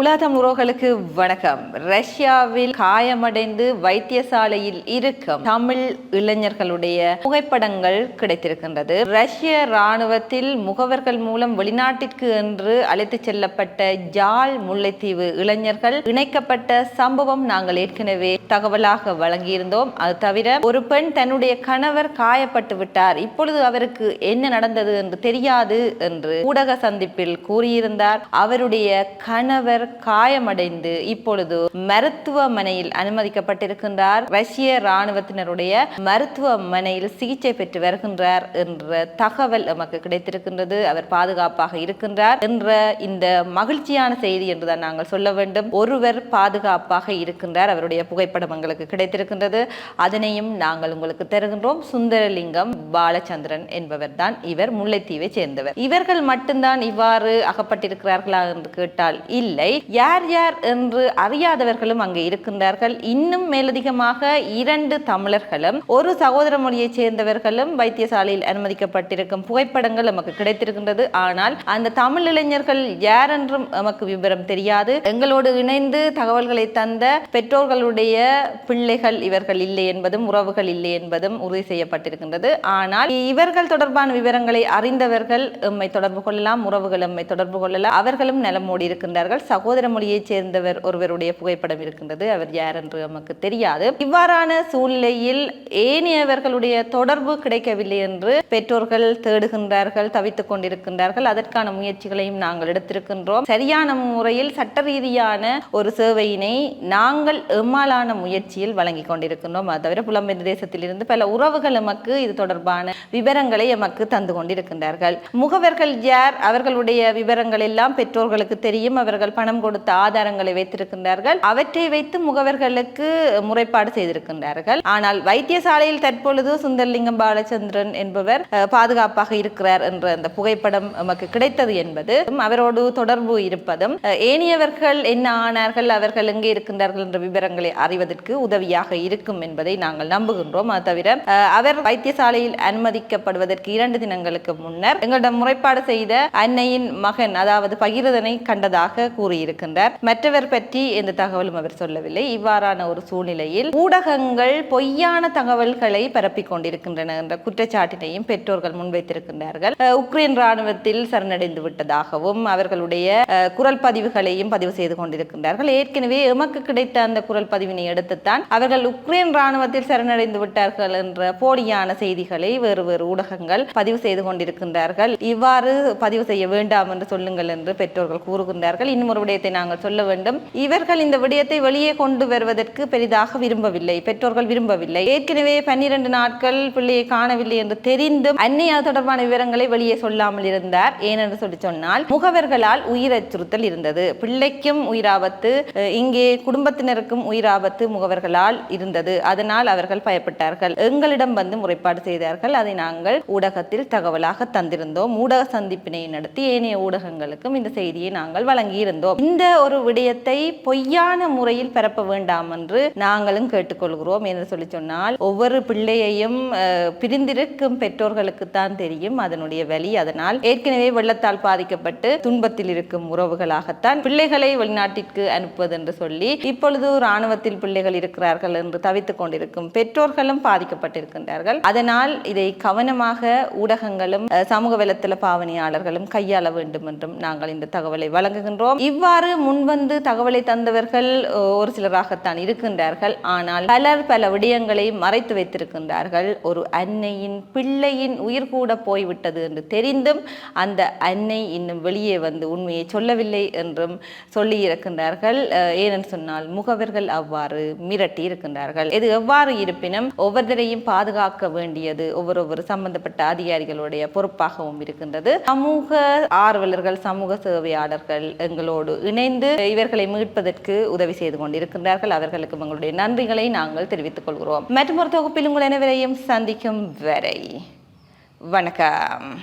உலகம் உறவுகளுக்கு வணக்கம். ரஷ்யாவில் காயமடைந்து வைத்தியசாலையில் இருக்கும் தமிழ் இளைஞர்களுடைய புகைப்படங்கள் கிடைத்திருக்கின்றது. ரஷ்ய ராணுவத்தில் முகவர்கள் மூலம் வெளிநாட்டிற்கு என்று அழைத்துச் செல்லப்பட்ட ஜால் முல்லைத்தீவு இளைஞர்கள் இணைக்கப்பட்ட சம்பவம் நாங்கள் ஏற்கனவே தகவலாக வழங்கியிருந்தோம். அது தவிர ஒரு பெண் தன்னுடைய கணவர் காயப்பட்டு விட்டார். இப்பொழுது அவருக்கு என்ன நடந்தது என்று தெரியாது என்று ஊடக சந்திப்பில் கூறியிருந்தார். அவருடைய கணவர் காயமடைந்து இப்பொழுது மருத்துவமனையில் அனுமதிக்கப்பட்டிருக்கின்றார். ரஷ்ய ராணுவத்தினருடைய மருத்துவமனையில் சிகிச்சை பெற்று வருகின்றார் என்ற தகவல் நமக்கு கிடைத்திருக்கின்றது. அவர் பாதுகாப்பாக இருக்கின்றார் என்ற இந்த மகிழ்ச்சியான செய்தி என்றுதான் நாங்கள் சொல்ல வேண்டும். ஒருவர் பாதுகாப்பாக இருக்கின்றார். அவருடைய புகைப்படம் எங்களுக்கு கிடைத்திருக்கின்றது. அதனையும் நாங்கள் உங்களுக்கு தருகின்றோம். சுந்தரலிங்கம் பாலச்சந்திரன் என்பவர் தான் இவர் முல்லைத்தீவை சேர்ந்தவர். இவர்கள் மட்டும்தான் இவ்வாறு அகப்பட்டிருக்கிறார்களா என்று கேட்டால் இல்லை. யார் யார் என்று அறியாதவர்களும் அங்கு இருக்கின்றார்கள். இன்னும் மேலதிகமாக இரண்டு தமிழர்களும் ஒரு சகோதர மொழியைச் சேர்ந்தவர்களும் வைத்தியசாலையில் அனுமதிக்கப்பட்டிருக்கும் புகைப்படங்கள் நமக்கு கிடைத்திருக்கின்றது. ஆனால் அந்த தமிழ் இளைஞர்கள் யார் என்றும் நமக்கு விவரம் தெரியாது. எங்களோடு இணைந்து தகவல்களை தந்த பெற்றோர்களுடைய பிள்ளைகள் இவர்கள் இல்லை என்பதும் உறவுகள் இல்லை என்பதும் உறுதி செய்யப்பட்டிருக்கின்றது. ஆனால் இவர்கள் தொடர்பான விவரங்களை அறிந்தவர்கள் எம்மை தொடர்பு கொள்ளலாம் உறவுகள் எம்மை தொடர்பு கொள்ளலாம். அவர்களும் நலமோடி இருக்கின்றார்கள். சகோதர மொழியைச் சேர்ந்தவர் ஒருவருடைய புகைப்படம் இருக்கின்றது. அவர் யார் என்று நமக்கு தெரியாது. இவ்வாறான சூழ்நிலையில் ஏனையவர்களுடைய தொடர்பு கிடைக்கவில்லை என்று பெற்றோர்கள் தேடுகின்றார்கள் தவித்துக் கொண்டிருக்கின்றார்கள். அதற்கான முயற்சிகளையும் நாங்கள் எடுத்திருக்கின்றோம். சரியான முறையில் சட்ட ரீதியான ஒரு சேவையினை நாங்கள் எம்மாலான முயற்சியில் வழங்கி கொண்டிருக்கின்றோம். அது தவிர புலம்பெயர் தேசத்திலிருந்து பல உறவுகள் எமக்கு இது தொடர்பான விவரங்களை எமக்கு தந்து கொண்டிருக்கின்றார்கள். முகவர்கள் யார்? அவர்களுடைய விவரங்கள் எல்லாம் பெற்றோர்களுக்கு தெரியும். அவர்கள் பணம் கொடுத்த ஆதாரங்களை வைத்திருக்கின்றார்கள். அவற்றை வைத்து முகவர்களுக்கு முறைப்பாடு செய்திருக்கின்றார்கள். ஆனால் வைத்தியசாலையில் தற்பொழுது சுந்தர்லிங்கம் பாலச்சந்திரன் என்பவர் பாதுகாப்பாக இருக்கிறார் என்ற அந்த புகைப்படம் நமக்கு கிடைத்தது என்பது அவரோடு தொடர்பு இருப்பதும் ஏனியவர்கள் ஏனையவர்கள் என்ன ஆனார்கள் அவர்கள் எங்கே இருக்கின்றார்கள் என்ற விவரங்களை அறிவதற்கு உதவியாக இருக்கும் என்பதை நாங்கள் நம்புகின்றோம். அது தவிர அவர் வைத்தியசாலையில் அனுமதிக்கப்படுவதற்கு இரண்டு தினங்களுக்கு முன்னர் எங்களிடம் முறைப்பாடு செய்த அன்னையின் மகன் அதாவது பகிரதனை கண்டதாக இருக்கின்றார். மற்றவர் பற்றி எந்த தகவலும் அவர் சொல்லவில்லை. இவ்வாறான ஒரு சூழ்நிலையில் ஊடகங்கள் பொய்யான தகவல்களை பரப்பிக் கொண்டிருக்கின்றன என்ற குற்றச்சாட்டினையும் பெற்றோர்கள் முன்வைத்திருக்கின்றார்கள். உக்ரைன் ராணுவத்தில் சரணடைந்து விட்டதாகவும் அவர்களுடைய குரல் பதிவுகளையும் பதிவு செய்து கொண்டிருக்கின்றார்கள். ஏற்கனவே எமக்கு கிடைத்த அந்த குரல் பதிவினை எடுத்துத்தான் அவர்கள் உக்ரைன் ராணுவத்தில் சரணடைந்து விட்டார்கள் என்ற போலியான செய்திகளை வேறு வேறு ஊடகங்கள் பதிவு செய்து கொண்டிருக்கின்றார்கள். இவ்வாறு பதிவு செய்ய வேண்டாம் என்று சொல்லுங்கள் என்று பெற்றோர்கள் கூறுகின்றார்கள். இன்னும் விஷயத்தை நாங்கள் சொல்ல வேண்டும். இவர்கள் இந்த விடயத்தை வெளியே கொண்டு வருவதற்கு பெரிதாக விரும்பவில்லை. பெற்றோர்கள் விரும்பவில்லை. ஏற்கனவே பன்னிரண்டு நாட்கள் பிள்ளையை காணவில்லை என்று தெரிந்தும் அன்னையார் தொடர்பான விவரங்களை வெளியே சொல்லாமல் இருந்தார். ஏனென்று சொல்லி சொன்னால் முகவர்களால் உயிர் அச்சுறுத்தல் இருந்தது. பிள்ளைக்கும் உயிராபத்து இங்கே குடும்பத்தினருக்கும் உயிராபத்து முகவர்களால் இருந்தது. அதனால் அவர்கள் பயப்பட்டார்கள். எங்களிடம் வந்து முறைப்பாடு செய்தார்கள். அதை நாங்கள் ஊடகத்தில் தகவலாக தந்திருந்தோம். ஊடக சந்திப்பினை நடத்தி ஏனைய ஊடகங்களுக்கும் இந்த செய்தியை நாங்கள் வழங்கியிருந்தோம். இந்த ஒரு விடயத்தை பொய்யான முறையில் பரப்ப வேண்டாம் என்று நாங்களும் கேட்டுக்கொள்கிறோம் என்று சொல்லி சொன்னால் ஒவ்வொரு பிள்ளையையும் பிரிந்திருக்கும் பெற்றோர்களுக்கு தான் தெரியும் அதனுடைய வலி. அதனால் ஏற்கனவே வெள்ளத்தால் பாதிக்கப்பட்டு துன்பத்தில் இருக்கும் உறவுகளாகத்தான் பிள்ளைகளை வெளிநாட்டிற்கு அனுப்புவது என்று சொல்லி இப்பொழுது இராணுவத்தில் பிள்ளைகள் இருக்கிறார்கள் என்று தவித்துக் கொண்டிருக்கும் பெற்றோர்களும் பாதிக்கப்பட்டிருக்கின்றார்கள். அதனால் இதை கவனமாக ஊடகங்களும் சமூக வலைத்தள பாவனையாளர்களும் கையாள வேண்டும் என்றும் நாங்கள் இந்த தகவலை வழங்குகின்றோம். இவ்வாறு முன்வந்து தகவலை தந்தவர்கள் ஒரு சிலராகத்தான் இருக்கின்றார்கள். ஆனால் பலர் பல விடயங்களை மறைத்து வைத்திருக்கின்றார்கள். ஒரு அன்னையின் பிள்ளையின் உயிர் கூட போய்விட்டது என்று தெரிந்தும் அந்த அன்னை இன்னும் வெளியே வந்து உண்மையை சொல்லவில்லை என்றும் சொல்லி இருக்கின்றார்கள். ஏனென்று சொன்னால் முகவர்கள் அவ்வாறு மிரட்டி இருக்கின்றார்கள். இது எவ்வாறு இருப்பினும் ஒவ்வொருத்தரையும் பாதுகாக்க வேண்டியது ஒவ்வொரு சம்பந்தப்பட்ட அதிகாரிகளுடைய பொறுப்பாகவும் இருக்கின்றது. சமூக ஆர்வலர்கள் சமூக சேவையாளர்கள் எங்களோடு இணைந்து இவர்களை மீட்பதற்கு உதவி செய்து கொண்டிருக்கின்றார்கள். அவர்களுக்கு எங்களுடைய நன்றிகளை நாங்கள் தெரிவித்துக் கொள்கிறோம். மற்றும் ஒரு தொகுப்பில் உங்கள் அனைவரையும் சந்திக்கும் வரை வணக்கம்.